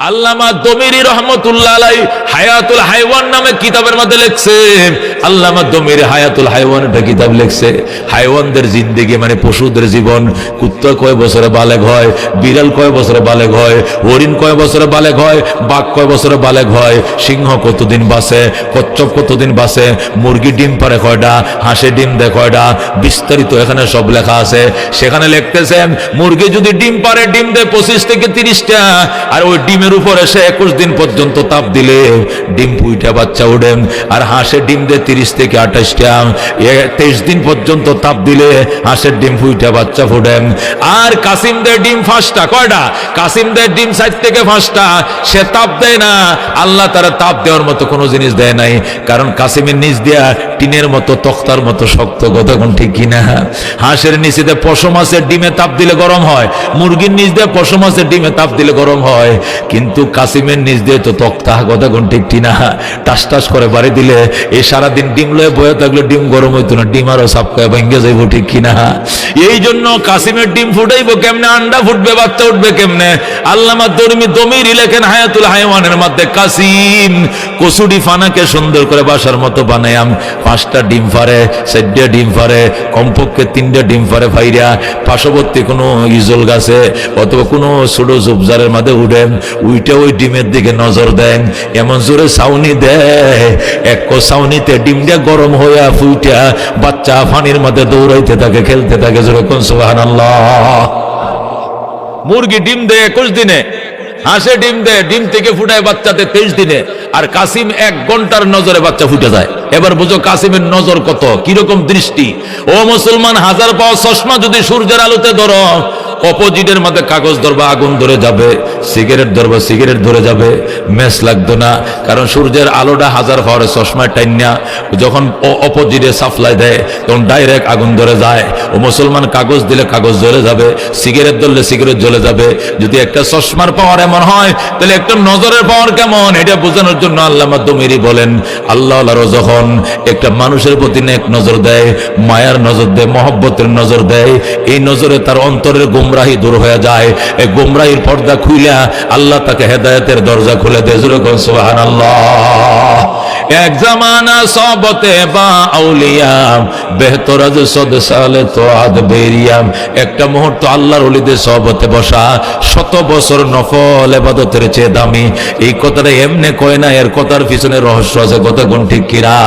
আল্লামা দমিরি রহমতুল্লাহ আলাই হায়াতুল হাইওয়ান নামে কিতাবের মধ্যে লিখছে আল্লামা দমিরি হায়াতুল হাইওয়ান একটা কিতাব লিখছে, হাইওয়ানদের জিন্দেগি মানে পশুদের জীবন, কুত্তা কয় বছরে বালেগ হয়, বিড়াল কয় বছরে বালেগ হয়, হরিণ কয় বছরে বালেগ হয়, বাঘ কয় বছরে বালেগ হয়, সিংহ কতদিন বাঁচে, কচ্ছপ কতদিন বাঁচে, মুরগি ডিম পারে কয়টা হাঁসে ডিম দেয় কয়টা বিস্তারিত এখানে সব লেখা আছে। সেখানে লিখতেছেন, মুরগি যদি ডিম পারে, ডিম দেয় পঁচিশ থেকে তিরিশটা, আর ওই ডিমের উপর এসে একুশ দিন পর্যন্ত তাপ দিলে ডিম পুইটা বাচ্চা উঠেন আর হাঁসের ডিম দেয় তিরিশ থেকে আঠাশটা তেইশ দিন পর্যন্ত তাপ দিলে হাঁসের ডিম ফুইটা, বাচ্চা ফুটেন আর কাসিমদের ডিম ফাঁসটা, কয়টা? কাসিমদের ডিম সাইড থেকে ফাঁসটা। সে তাপ দেয় না। আল্লাহ তারা তাপ দেওয়ার মতো কোনো জিনিস দেয় নাই। কারণ কাসিমের নিচ দেয়া টিনের মতো, তক্তার মতো শক্ত, কতক্ষণ ঠিক কিনা? হাঁসের নিচে দিয়ে পশম মাছের ডিমে তাপ দিলে গরম হয়। মুরগির নিচ দিয়ে পশম মাছের ডিমে তাপ দিলে গরম হয়। কিন্তু কাসিমের নিচ দিয়ে তো তক্তা, কতক্ষণ ঠিক কিনা? টাস টাস করে বাড়ি দিলে এই সারাদিন ডিম লয়ে বয়ে থাকলে ডিম গরম হইতো না, ডিম আরও সাপকায় ভেঙে যাইব ঠিক কিনা? এই জন্য কাসিমের ডিম ফুটাইবো কেমনে, আন্ডা ফুটবে, বাচ্চা উঠবে কেমনে? আল্লামা দর্মি দমির লেখেন হায়াতুল হাইওয়ানের মধ্যে, কাসিম কসুডি ফানাকে সুন্দর করে বাসার মতো বানায়াম পাঁচটা ডিম ফারে চারটা ডিম ফারে কমপক্ষে তিনটা ডিম ফারে ফাইরা পার্শ্ববর্তী কোনো ইজল গাছে অথবা কোনো ছোট জুবজারের মাঝে উঠেন উইটা ওই ডিমের দিকে নজর দেন। এমন জোরে সাউনি দেয়, এক সাউনিতে ডিমটা গরম হইয়া ফুইটা বাচ্চা ফানির মধ্যে দৌড়াইতে থাকে, খেলতে থাকে জোরে কোন সুবাহান মুরগি ডিম দেয় একুশ দিনে। হাঁসে ডিম দেয়, ডিম থেকে ফুটায় বাচ্চাতে তেইশ দিনে। আর কাসিম এক ঘণ্টার নজরে বাচ্চা ফুটে যায়। এবার বুঝো কাসিমের নজর কত? কীরকম দৃষ্টি? ও মুসলমান, হাজার পাওয়া চশমা যদি সূর্যের আলোতে ধরো অপোজিটের মধ্যে কাগজ ধরবা, আগুন ধরে যাবে, সিগারেট ধরবা, সিগারেট ধরে যাবে, মেস লাগতো না। কারণ সূর্যের আলোটা হাজার পাওয়ারে চশমায় টাইনা, যখন অপোজিটে সাপ্লাই দেয়, তখন ডাইরেক্ট আগুন ধরে যায়। ও মুসলমান কাগজ দিলে কাগজ জ্বলে যাবে, সিগারেট ধরলে সিগারেট জ্বলে যাবে। যদি একটা চশমার পাওয়ার এমন হয়, তাহলে একটা নজরের পাওয়ার কেমন? এটা বোঝানোর জন্য আল্লাহ মাধ্যমেরই বলেন, আল্লাহ যখন একটা মানুষের প্রতি এক নজর দেয়, মায়ার নজর দেয়, মহব্বতের নজর দেয়। এই নজরে তার অন্তরের গুমরাহি দূর হয়ে যায়। এই গুমরাহির পর্দা খুইলা আল্লাহ তাকে হেদায়তের দরজা খুলে দেয়। এক জামানা সবতে বা আউলিয়া বেহতর আজ সদ সালে বেরিয়াম। একটা মুহূর্ত আল্লাহর অলিদের সবতে বসা, শত বছর নফল এবাদতের চেয়ে দামি। এই কথাটা এমনি কয় না, এর কথার পিছনে রহস্য আছে কতক্ষণ ঠিক কিরা?